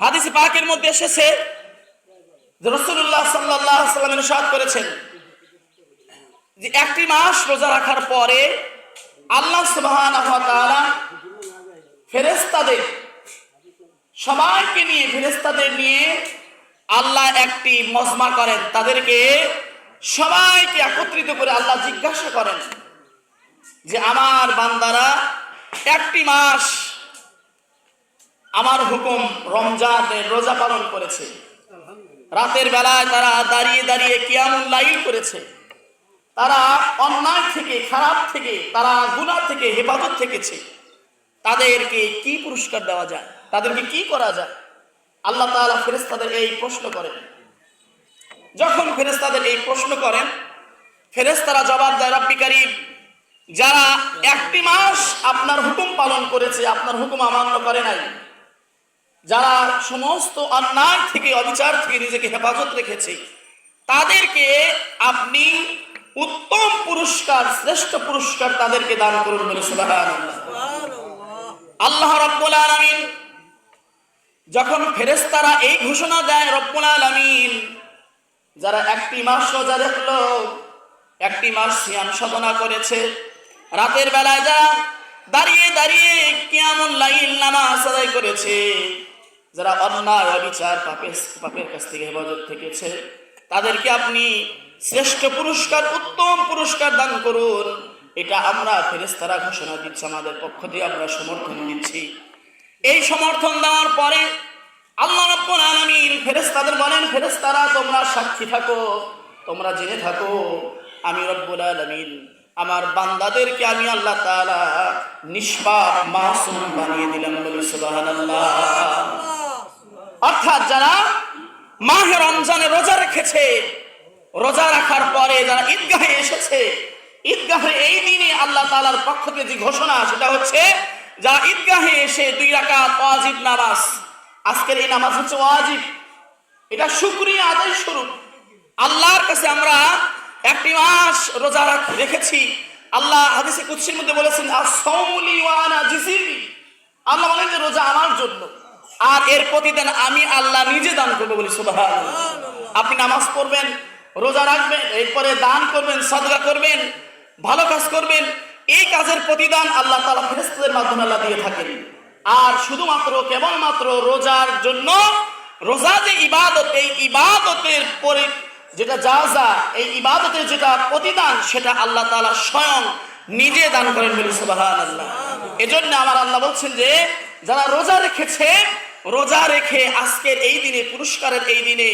হাদিস পাকের মধ্যে এসেছে রসুল্লাহ সাল্লাহ সাল্লামের সাদ করেছেন যে একটি মাস রোজা রাখার পরে আল্লাহ তাআলা ফেরেশতাদের সবাইকে নিয়ে, ফেরেশতাদের নিয়ে আল্লাহ একটি মজমা করেন। তাদেরকে সবাইকে একত্রিত করে আল্লাহ জিজ্ঞাসা করেন যে, আমার বান্দারা একটি মাস আমার হুকুম রমজানের রোজা পালন করেছে। রাতের বেলায় তারা দাঁড়িয়ে দাঁড়িয়ে কিয়ামুল লাইল করেছে। তারা অন্যায় থেকে, খারাপ থেকে, তারা গুনাহ থেকে, হেফাজত থেকেছে। তাদেরকে কি পুরস্কার দেওয়া যায়? তাদেরকে কি করা যায়? আল্লাহ তাআলা ফেরেশতাদের এই প্রশ্ন করেন। যখন ফেরেশতাদের এই প্রশ্ন করেন, ফেরেশতারা জবাব দেয়, রব্বি যারা একটি মাস আপনার হুকুম পালন করেছে, আপনার হুকুম অমান্য করে নাই যারা সমস্ত অন্যায় থেকে, অবিচার থেকে নিজেকে হেফাজত রেখেছে, তাদেরকে আপনি উত্তম পুরস্কার, শ্রেষ্ঠ পুরস্কার তাদেরকে দান করুন বলে আল্লাহ রাব্বুল আলামিন যখন ফেরেশতারা এই ঘোষণা দেয়, রব্বুল আলামিন যারা একটি মাস রোজা রাখল, একটি মাস সিয়াম সাধনা করেছে, রাতের বেলায় যারা দাঁড়িয়ে দাঁড়িয়ে কেমন লাইল নামাজ আদায় করেছে যারা অন্যায়, অবিচার, পাপের কাছ থেকে হেফাজত থেকেছে, তাদেরকে আপনি শ্রেষ্ঠ পুরস্কার, উত্তম পুরস্কার দান করুন। এটা আমরা ফেরেস্তারা ঘোষণা দিচ্ছি, আমাদের পক্ষ দিয়ে আমরা সমর্থন দিচ্ছি। এই সমর্থন দেওয়ার পরে আল্লাহ রাব্বুল আলামিন ফেরেশতাদের বলেন, ফেরেশতারা, তোমরা সাক্ষী থাকো, তোমরা জেনে থাকো, আমি রব্বুল আলামিন, আমার বান্দাদেরকে আমি আল্লাহ তাআলা নিষ্পাপ, মাসুম বানিয়ে দিলাম বলে সুবহানাল্লাহ। অর্থাৎ যারা মাহে রমজানে রোজা রেখেছে, রোজা রাখার পরে যারা ঈদগাহে এসেছে ঈদগাহে এই দিনে আল্লাহ তালার পক্ষ থেকে যে ঘোষণা, সেটা হচ্ছে যারা ঈদগাহে এসে দুই রাকাত ওয়াজিব নামাজ, আজকের এই নামাজ হচ্ছে ওয়াজিব। এটা শুকরিয়া আদায় স্বরূপ। আল্লাহর কাছে আমরা একটি মাস রোজা রাখ- রেখেছি। আল্লাহ হাদিসে কুৎসির মধ্যে বলেছেন আল্লাহ বলেন যে, রোজা আমার জন্য। আর এর প্রতিদান আমি আল্লাহ নিজে দান করব বলি সুবাহ আপনি নামাজ পড়বেন রোজা রাখবেন এরপরে দান করবেন সদগা করবেন ভালো কাজ করবেন এই কাজের প্রতিদান আল্লাহ তালা ফেরেস্তাদের মাধ্যমে আল্লাহ দিয়ে থাকেন। আর শুধুমাত্র কেবলমাত্র রোজার জন্য রোজা যে ইবাদত এই ইবাদতের পরে যেটা যা যা এই ইবাদতের যেটা প্রতিদান সেটা আল্লাহ তাআলা স্বয়ং নিজে দান করেন বলি সুবাহান আল্লাহ এজন্য আমার আল্লাহ বলছেন যে যারা রোজা রেখেছে রোজা রেখে আজকের এই দিনে, পুরস্কারের এই দিনে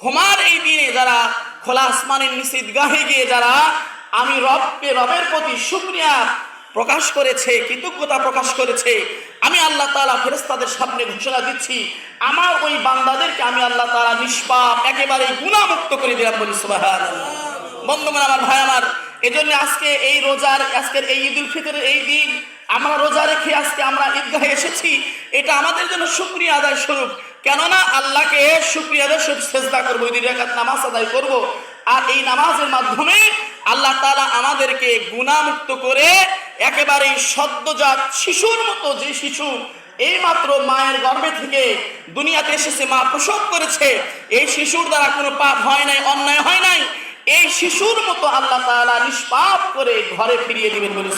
ক্ষমার এই দিনে যারা খোলা আসমানের নিচে গাহে গিয়ে যারা আমি রবকে, রবের প্রতি শুক্রিয়া প্রকাশ করেছে, কৃতজ্ঞতা প্রকাশ করেছে, আমি আল্লাহ তালা ফেরেশতাদের সামনে ঘোষণা দিচ্ছি, আমার ওই বান্দাদেরকে আমি আল্লাহ তালা নিষ্পাপ একেবারে গুণামুক্ত করে দিলাম বলি সুবহানাল্লাহ। বন্ধুগণ, আমার ভাই, আমার, এজন্য আজকে এই রোজার, আজকের এই ঈদুল ফিতরের এই দিন, আমরা রোজা রেখে আজকে আমরা ঈদগাহে এসেছি, এটা আমাদের জন্য শুক্রিয়া আদায় স্বরূপ। কেননা আল্লাহকে শুক্রিয়া আদায় স্বরূপ চেষ্টা করব দুই নামাজ আদায় করব। আর এই নামাজের মাধ্যমে আল্লাহ তাআলা আমাদেরকে গুণামুক্ত করে একেবারে সদ্যজাত শিশুর মতো যে শিশু এই মাত্র মায়ের গর্ভে থেকে দুনিয়াতে এসেছে, মা প্রসব করেছে, এই শিশুর দ্বারা কোনো পাপ হয় নাই, অন্যায় হয় নাই। এই শিশুর মতো আল্লাহ তাআলা নিষ্পাপ করে ঘরে ফিরিয়ে দিবেন বলে